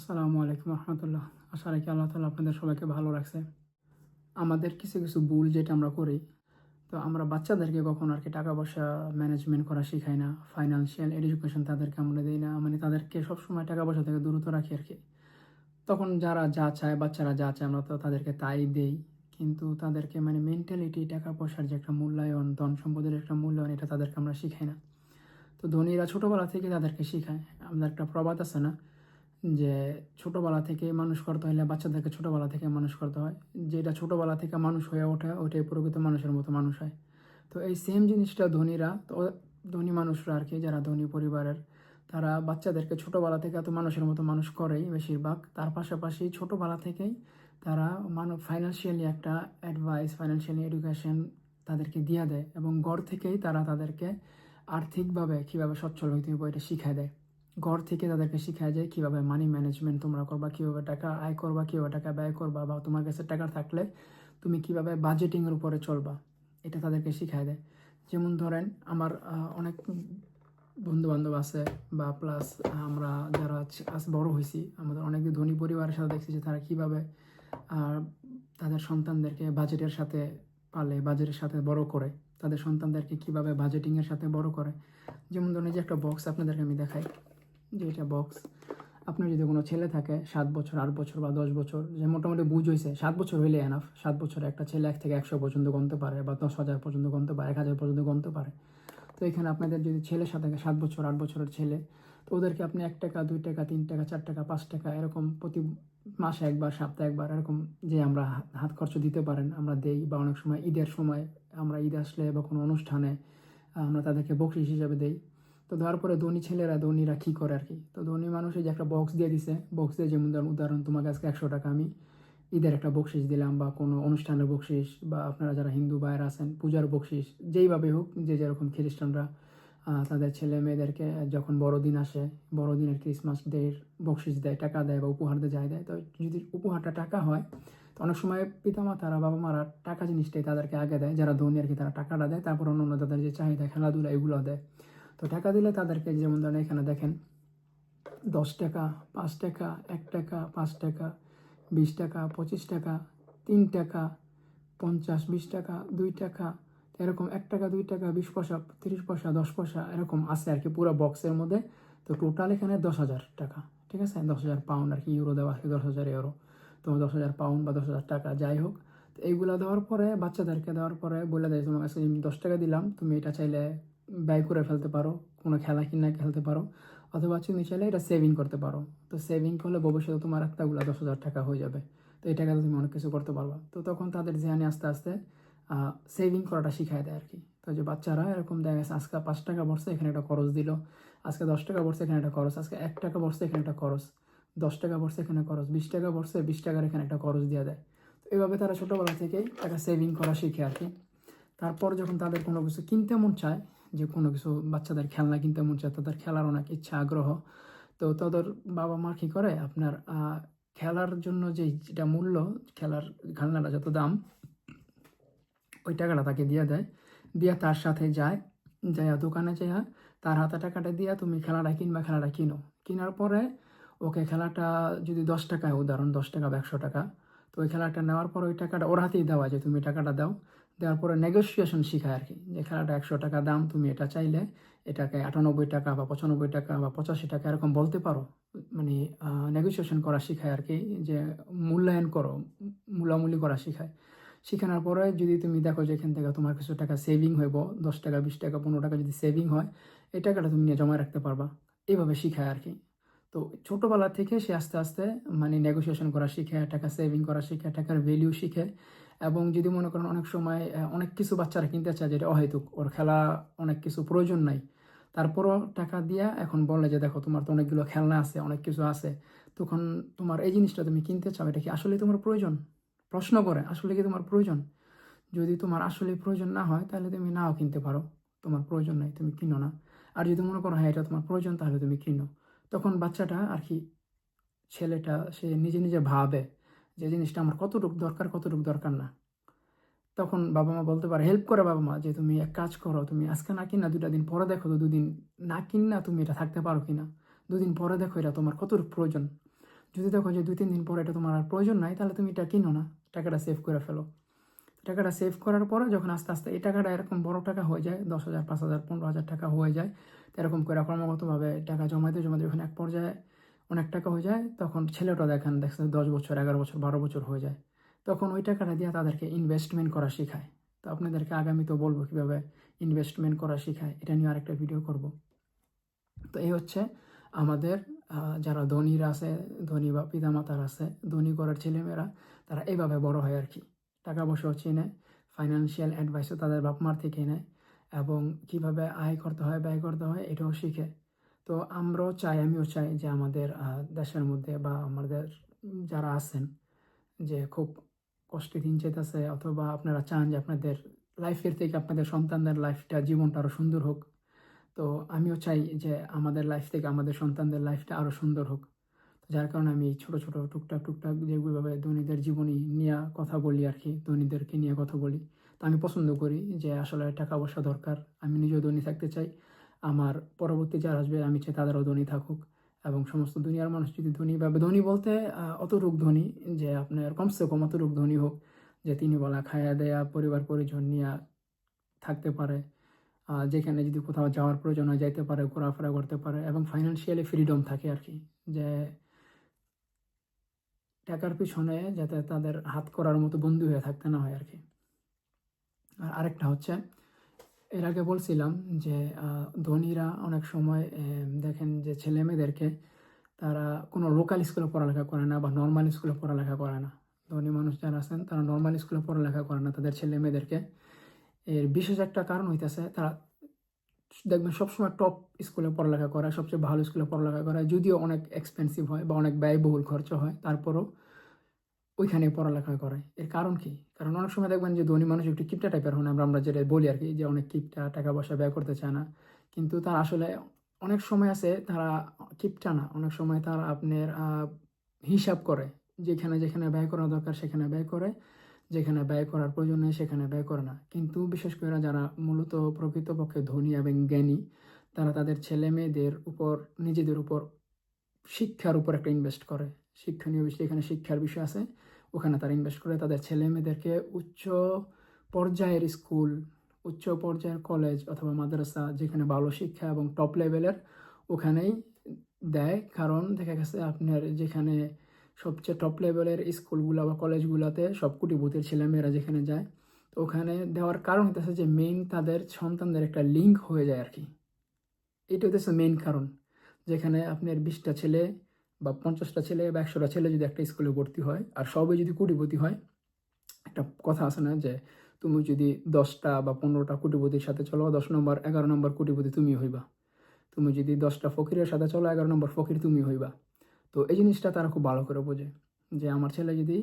আসসালামু আলাইকুম রহমতুল্লাহ। আশা রাখি আল্লাহ তালা আপনাদের সবাইকে ভালো রাখছে। আমাদের কিছু কিছু ভুল যেটা আমরা করি, তো আমরা বাচ্চাদেরকে কখনো আর কি টাকা পয়সা ম্যানেজমেন্ট করা শেখাই না ফাইন্যান্সিয়াল এডুকেশন তাদেরকে আমরা দিই না মানে তাদেরকে সবসময় টাকা পয়সা থেকে দূরত রাখি আর কি। তখন যারা যা চায়, বাচ্চারা যা চায়, আমরা তো তাদেরকে তাই দেই, কিন্তু তাদেরকে মানে মেন্টালিটি টাকা পয়সার যে একটা মূল্যায়ন, ধন সম্পদের একটা মূল্যায়ন, এটা তাদেরকে আমরা শিখাই না। তো ধনীরা ছোটোবেলা থেকে তাদেরকে শেখায়। আমাদের একটা প্রবাদ আছে না যে ছোটোবেলা থেকে মানুষ করতে হলে বাচ্চাদেরকে ছোটোবেলা থেকে মানুষ করতে হয়। যেটা ছোটোবেলা থেকে মানুষ হয়ে ওঠে, ওইটাই প্রকৃত মানুষের মতো মানুষ হয়। তো এই সেম জিনিসটা ধনীরা, তো ধনী মানুষরা আর কি, যারা ধনী পরিবারের, তারা বাচ্চাদেরকে ছোটোবেলা থেকে এত মানুষের মতো মানুষ করেই বেশিরভাগ। তার পাশাপাশি ছোটোবেলা থেকেই তারা মানব ফাইন্যান্সিয়ালি একটা অ্যাডভাইস ফাইন্যান্সিয়ালি এডুকেশন তাদেরকে দিয়ে দেয় এবং গড় থেকেই তারা তাদেরকে আর্থিকভাবে কীভাবে সচ্ছল হইতে হবে এটা শিখায় দেয়। ঘর থেকে তাদেরকে শেখায় যায় কীভাবে মানি ম্যানেজমেন্ট তোমরা করবা, কীভাবে টাকা আয় করবা, কীভাবে টাকা ব্যয় করবা বা তোমার কাছে টাকা থাকলে তুমি কীভাবে বাজেটিংয়ের উপরে চলবা, এটা তাদেরকে শেখায় দেয়। যেমন ধরেন আমার অনেক বন্ধু বান্ধব আছে বা প্লাস আমরা যারা আজ- বড় হয়েছি, আমাদের অনেক ধনী পরিবারের সাথে দেখছি যে তারা কীভাবে তাদের সন্তানদেরকে বাজেটের সাথে পালে বাজেটের সাথে বড় করে, তাদের সন্তানদেরকে কীভাবে বাজেটিংয়ের সাথে বড় করে। যেমন ধরেন যে একটা বক্স আপনাদেরকে আমি দেখাই। যে এটা বক্স আপনার যদি কোনো ছেলে থাকে, সাত বছর, আট বছর বা দশ বছর, যে মোটামুটি বুঝ হয়েছে সাত বছর হইলে এনাফ সাত বছর একটা ছেলে এক থেকে একশো পর্যন্ত গণতে পারে বা দশ হাজার পর্যন্ত গণতে পারে, এক হাজার পর্যন্ত গণতে পারে। তো এখানে আপনাদের যদি ছেলের সাথে সাত বছর, আট বছরের ছেলে, তো ওদেরকে আপনি এক টাকা, দুই টাকা, তিন টাকা, চার টাকা, পাঁচ টাকা, এরকম প্রতি মাসে একবার, সপ্তাহে একবার, এরকম যে আমরা হাত খরচ দিতে পারেন, আমরা দেই বা অনেক সময় ঈদের সময় আমরা ঈদ আসলে বা কোনো অনুষ্ঠানে আমরা তাদেরকে বকশিস হিসাবে দেই। তো দেওয়ার পরে ধনী ছেলেরা ধনীরা কী করে আর কি? তো ধনী মানুষ এই যে একটা বক্স দিয়ে দিছে। বক্স দিয়ে যেমন ধরুন, উদাহরণ, তোমাকে আজকে একশো টাকা আমি ঈদের একটা বকশিস দিলাম বা কোনো অনুষ্ঠানের বকশিস বা আপনারা যারা হিন্দু ভাইয়েরা আছেন, পূজার বকশিস যেইভাবে হোক, যে যেরকম খ্রিস্টানরা তাদের ছেলে মেয়েদেরকে যখন বড়দিন আসে, বড়দিনের ক্রিসমাস ডের বকশিস দেয়, টাকা দেয় বা উপহার দিয়ে যায়, দেয়। তো যদি উপহারটা টাকা হয়, তো অনেক সময় পিতামাতারা বাবা মারা টাকা জিনিসটাই তাদেরকে আগে দেয়। যারা ধনী আর কি, তারা টাকাটা দেয়। তারপর অন্য অন্য তাদের যে চাহিদা, খেলাধুলা, এগুলো দেয়। তো টাকা দিলে তাদেরকে যেমন ধরেন এখানে দেখেন দশ টাকা, পাঁচ টাকা, এক টাকা, পাঁচ টাকা, বিশ টাকা, পঁচিশ টাকা, তিন টাকা, পঞ্চাশ, বিশ টাকা, দুই টাকা, এরকম এক টাকা, দুই টাকা, বিশ পয়সা, তিরিশ পয়সা, দশ পয়সা এরকম আছে আর কি পুরো বক্সের মধ্যে। তো টোটাল এখানে দশ হাজার টাকা, ঠিক আছে? দশ হাজার পাউন্ড আর কি ইউরো দেওয়া কি দশ হাজার ইউরো তো দশ হাজার পাউন্ড বা দশ হাজার টাকা, যাই হোক। তো এইগুলো দেওয়ার পরে, বাচ্চাদেরকে দেওয়ার পরে বলে দেয়, তোমার কাছে দশ টাকা দিলাম, তুমি এটা চাইলে ব্যয় করে ফেলতে পারো, কোনো খেলা কিনা খেলতে পারো, অথবা তুমি চাইলে এটা সেভিং করতে পারো। তো সেভিং করলে ভবিষ্যতে তোমার একটাগুলো দশ হাজার টাকা হয়ে যাবে। তো এই টাকাতে তুমি অনেক কিছু করতে পারবা। তো তখন তাদের ধ্যানে আস্তে আস্তে সেভিং করাটা শিখায় দেয় আর কি তো যে বাচ্চারা এরকম দেখা গেছে, আজকে পাঁচ টাকা বর্ষে এখানে একটা খরচ দিল, আজকে দশ টাকা বর্ষে এখানে একটা খরচ, আজকে এক টাকা বর্ষে এখানে একটা খরচ, দশ টাকা বর্ষে এখানে খরচ, বিশ টাকা বর্ষে বিশ টাকার এখানে একটা খরচ দিয়ে দেয়। তো এইভাবে তারা ছোটোবেলা থেকেই টাকা সেভিং করা শিখে আর কি তারপর যখন তাদের কোনো কিছু কিনতে মন চায় যে কোনো কিছু বাচ্চাদের খেলনা কিনতে মন চায়, তাদের খেলার অনেক ইচ্ছা, আগ্রহ। তো তাদের বাবা মা কী করে? আপনার খেলার জন্য যে যেটা মূল্য, খেলার খেলনাটা যত দাম, ওই টাকাটা তাকে দিয়ে দেয়। দিয়ে তার সাথে যায়, যাইয়া দোকানে যাইয়া তার হাতে টাকাটা দিয়া তুমি খেলাটা কিনবা, খেলাটা কিনো। কেনার পরে ওকে খেলাটা যদি দশ টাকায়, উদাহরণ দশ টাকা বা একশো টাকা, তো ওই খেলাটা নেওয়ার পর ওই টাকাটা ওর হাতেই দেওয়া যে তুমি টাকাটা দাও। দেওয়ার পরে নেগোসিয়েশন শেখায় আর কি যে খেলাটা একশো টাকা দাম, তুমি এটা চাইলে এটাকে আটানব্বই টাকা বা পঁচানব্বই টাকা বা পঁচাশি টাকা এরকম বলতে পারো। মানে নেগোসিয়েশন করা শেখায় আর কি যে মূল্যায়ন করো, মূলামূলি করা শেখায়। শেখানোর পরে যদি তুমি দেখো যে এখান থেকে তোমার কিছু টাকা সেভিং হইব, দশ টাকা, বিশ টাকা, পনেরো টাকা যদি সেভিং হয়, এই টাকাটা তুমি নিয়ে জমা রাখতে পারবা। এইভাবে শেখায় আর কি তো ছোটোবেলা থেকে সে আস্তে আস্তে মানে নেগোসিয়েশন করা শিখে টাকা সেভিং করা শিখে টাকার ভ্যালিউ শিখে এবং যদি মনে করেন অনেক সময় অনেক কিছু বাচ্চারা কিনতে চায় যেটা অহেতুক, ওর খেলা অনেক কিছু প্রয়োজন নাই। তারপরও টাকা দিয়া এখন বলে যে, দেখো, তোমার তো অনেকগুলো খেলনা আছে, অনেক কিছু আছে। তখন তোমার এই জিনিসটা তুমি কিনতে চাও, এটা কি আসলে তোমার প্রয়োজন? প্রশ্ন করে, আসলে কি তোমার প্রয়োজন? যদি তোমার আসলে প্রয়োজন না হয়, তাহলে তুমি নাও কিনতে পারো। তোমার প্রয়োজন নাই, তুমি কিনো না। আর যদি মনে করো হ্যাঁ এটা তোমার প্রয়োজন, তাহলে তুমি কিনো। তখন বাচ্চাটা আর কি, ছেলেটা সে নিজে নিজে ভাবে যে জিনিসটা আমার কতটুকু দরকার কতটুকু দরকার না। তখন বাবা মা বলতে পারে হেল্প করে বাবা মা, যে তুমি এক কাজ করো, তুমি আজকে না কিনা দুটা দিন পরে দেখো তো দুদিন না কিন তুমি এটা থাকতে পারো কিনা। দুদিন পরে দেখো এটা তোমার কতটুকু প্রয়োজন। যদি দেখো যে দুই, তিন দিন পরে এটা তোমার আর প্রয়োজন নাই, তাহলে তুমি এটা কিনো না, টাকাটা সেভ করে ফেলো। টাকাটা সেভ করার পরে যখন আস্তে আস্তে এই টাকাটা এরকম বড় টাকা হয়ে যায়, দশ হাজার, পাঁচ হাজার, পনেরো হাজার টাকা হয়ে যায় এরকম করে ক্রমাগতভাবে টাকা জমাতে জমাতে যখন এক পর্যায়ে অনেক টাকা হয়ে যায়, তখন ছেলেটা দেখেন, দেখছে দশ বছর, এগারো বছর, বারো বছর হয়ে যায়। তখন ওই টাকাটা দিয়ে তাদেরকে ইনভেস্টমেন্ট করা শেখায়। তো আপনাদেরকে আগামীতেও বলব কীভাবে ইনভেস্টমেন্ট করা শেখায়, এটা নিয়ে আরেকটা ভিডিও করব। তো এই হচ্ছে আমাদের যারা ধনীরা আছে, ধনী বা পিতামাতার আছে, ধনী ঘরের ছেলেমেয়েরা, তারা এইভাবে বড় হয় আর কি। টাকা পয়সাও চেনে ফাইন্যান্সিয়াল অ্যাডভাইসও তাদের বাপ মার থেকে নেয় এবং কীভাবে আয় করতে হয়, ব্যয় করতে হয়, এটাও শিখে। তো আমরাও চাই, আমিও চাই যে আমাদের দেশের মধ্যে বা আমাদের যারা আছেন যে খুব কষ্টে দিন যেতেছে অথবা আপনারা চান যে আপনাদের লাইফের থেকে আপনাদের সন্তানদের লাইফটা জীবনটা আরও সুন্দর হোক। তো আমিও চাই যে আমাদের লাইফ থেকে আমাদের সন্তানদের লাইফটা আরও সুন্দর হোক। যার কারণে আমি ছোট ছোট টুকটাক টুকটাক যেগুলোভাবে ধনীদের জীবনী নিয়ে কথা বলি আর কি ধনীদেরকে নিয়ে কথা বলি। তো আমি পছন্দ করি যে আসলে টাকা পয়সা দরকার, আমি নিজেও ধনী থাকতে চাই। আমার পরবর্তী যারা আসবে আমি চাই তাদেরও ধনী থাকুক। এবং সমস্ত দুনিয়ার মানুষ যদি ধনী ভাবে ধনী বলতে আহ, অতটুক ধনী যে আপনার কমসে কম অত অতটুক ধনী হোক যে তিনি বলা খায়া দেয়া পরিবার পরিজন নিয়ে থাকতে পারে যেখানে যদি কোথাও যাওয়ার প্রয়োজন হয় যাইতে পারে ঘোরাফেরা করতে পারে এবং ফাইন্যান্সিয়ালি ফ্রিডম থাকে আর কি যে টাকার পিছনে যাতে তাদের হাত করার মতো বন্ধু হয়ে থাকতে না হয় আর কি আর আরেকটা হচ্ছে এর আগে বলছিলাম যে ধনীরা অনেক সময় দেখেন যে ছেলে মেয়েদেরকে তারা কোনো লোকাল স্কুলে পড়ালেখা করে না বা নর্মাল স্কুলে পড়ালেখা করে না। ধনী মানুষ যারা আছেন, তারা নর্মাল স্কুলে পড়ালেখা করে না। তাদের ছেলে মেয়েদেরকে এর বিশেষ একটা কারণ হইতেছে, তারা দেখবেন সবসময় টপ স্কুলে পড়ালেখা করে, সবচেয়ে ভালো স্কুলে পড়ালেখা করে, যদিও অনেক এক্সপেন্সিভ হয় বা অনেক ব্যয়বহুল খরচ হয়। তারপরও ওইখানে পড়ালেখা করে। এর কারণ কি? কারণ অনেক সময় দেখবেন যে ধনী মানুষ একটু কিপটা টাইপের হন। আমরা আমরা যেটা বলি আর কি যে অনেক কিপটা টাকা পয়সা ব্যয় করতে চায় না। কিন্তু তার আসলে অনেক সময় আছে তারা কিপটা না। অনেক সময় তারা আপনার হিসাব করে। যেখানে যেখানে ব্যয় করা দরকার সেখানে ব্যয় করে। যেখানে ব্যয় করার প্রয়োজন সেখানে ব্যয় করে না। কিন্তু বিশেষ করে যারা মূলত প্রকৃতপক্ষে ধনী এবং জ্ঞানী, তারা তাদের ছেলে মেয়েদের উপর, নিজেদের উপর শিক্ষার উপর একটা ইনভেস্ট করে। শিক্ষণীয় বিষয়, এখানে শিক্ষার বিষয় আছে। ওখানে তারা ইনভেস্ট করে তাদের ছেলে মেয়েদেরকে উচ্চ পর্যায়ের স্কুল, উচ্চ পর্যায়ের কলেজ অথবা মাদ্রাসা, যেখানে ভালো শিক্ষা এবং টপ লেভেলের ওখানেই দেয়। কারণ দেখা গেছে আপনার যেখানে সবচেয়ে টপ লেভেলের স্কুলগুলো বা কলেজগুলোতে সব কোটিপতির ছেলেমেয়েরা যেখানে যায়, তো ওখানে দেওয়ার কারণ হতেছে যে মেইন তাদের সন্তানদের একটা লিঙ্ক হয়ে যায় আর কি। এটা হতেছে মেইন কারণ। যেখানে আপনার বিশটা ছেলে বা পঞ্চাশটা ছেলে বা একশোটা ছেলে যদি একটা স্কুলে ভর্তি হয়, আর সবাই যদি কোটিপতি হয়, একটা কথা আছে না যে তুমি যদি দশটা বা পনেরোটা কোটিপতির সাথে চলো, দশ নম্বর, এগারো নম্বর কোটিপতি তুমি হইবা। তুমি যদি দশটা ফকিরের সাথে চলো, এগারো নম্বর ফকির তুমি হইবা। তো এই জিনিসটা তারা খুব ভালো করে বোঝে যে আমার ছেলে যদি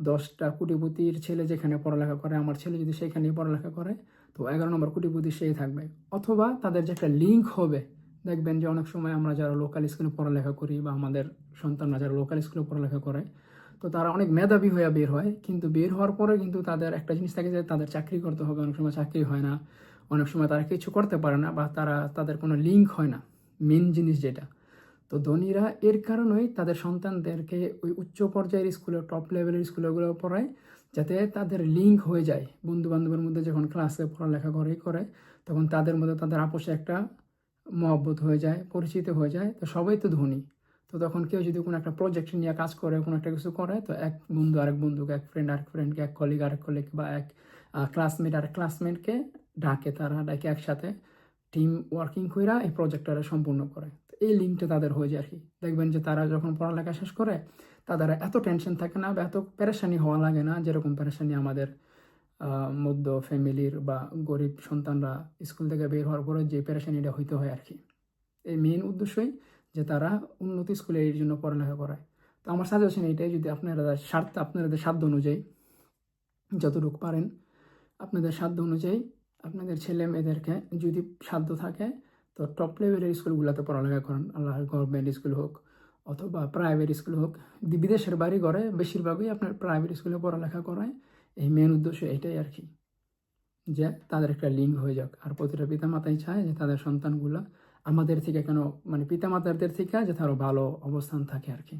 দশটা কোটিপতির ছেলে যেখানে পড়ালেখা করে, আমার ছেলে যদি সেখানেই পড়ালেখা করে, তো এগারো নম্বর কোটিপতি সেই থাকবে। অথবা তাদের যে একটা লিঙ্ক হবে দেখবেন যে অনেক সময় আমরা যারা লোকাল স্কুলে পড়ালেখা করি বা আমাদের সন্তানরা যারা লোকাল স্কুলে পড়ালেখা করে, তো তারা অনেক মেধাবী হয়ে বের হয়। কিন্তু বের হওয়ার পরে কিন্তু তাদের একটা জিনিস থাকে যে তাদের চাকরি করতে হবে, অনেক সময় চাকরি হয় না, অনেক সময় তারা কিছু করতে পারে না বা তারা, তাদের কোনো লিঙ্ক হয় না মেন জিনিস যেটা। তো ধনীরা এর কারণেই তাদের সন্তানদেরকে ওই উচ্চ পর্যায়ের স্কুলে টপ লেভেলের স্কুলগুলো পড়ায়, যাতে তাদের লিঙ্ক হয়ে যায়। বন্ধু বান্ধবের মধ্যে যখন ক্লাসে পড়ালেখা করে করে, তখন তাদের মধ্যে তাদের আপোষে একটা মহব্বত হয়ে যায়, পরিচিত হয়ে যায়, তো সবাই তো ধনী। তো তখন কেউ যদি কোনো একটা প্রজেক্ট নিয়ে কাজ করে, কোনো একটা কিছু করে, তো এক বন্ধু আরেক বন্ধুকে, এক ফ্রেন্ড আরেক ফ্রেন্ডকে এক কলিগ আরেক কলিগ বা এক ক্লাসমেট আরেক ক্লাসমেটকে ডাকে তারা, ডাকে একসাথে। টিম ওয়ার্কিং কইরা এই প্রজেক্টটা সম্পূর্ণ করে। তো এই লিঙ্কটা তাদের হয়ে যায় আর কি। দেখবেন যে তারা যখন পড়ালেখা শেষ করে, তাদের এত টেনশন থাকে না বা এত পেরেশানি হওয়া লাগে না যেরকম পেরেশানি আমাদের মধ্য ফ্যামিলির বা গরিব সন্তানরা স্কুল থেকে বের হওয়ার পরে যে পেরেশানিটা হইতে হয় আর কি। এই মেন উদ্দেশ্যই যে তারা উন্নত স্কুলে এর জন্য পড়ালেখা করায়। তো আমার সাজেশন এইটাই, যদি আপনারা স্বার্থ, আপনাদের সাধ্য অনুযায়ী যতটুকু পারেন, আপনাদের সাধ্য অনুযায়ী আপনাদের ছেলে মেয়েদেরকে যদি সাধ্য থাকে, তো টপ লেভেলের স্কুলগুলোতে পড়ালেখা করেন। আল্লাহ গভর্নমেন্ট স্কুল হোক অথবা প্রাইভেট স্কুল হোক। বিদেশের বাড়ি ঘরে বেশিরভাগই আপনার প্রাইভেট স্কুলে পড়ালেখা করায়। এই মেন উদ্দেশ্য এটাই আর কি। যে তাদের একটা লিঙ্ক হয়ে যাক। আর প্রতিটা পিতা মাতাই চায় যে তাদের সন্তানগুলো আমাদের থেকে কেন মানে পিতামাতাদের থেকে যে তারও ভালো অবস্থান থাকে আর কি।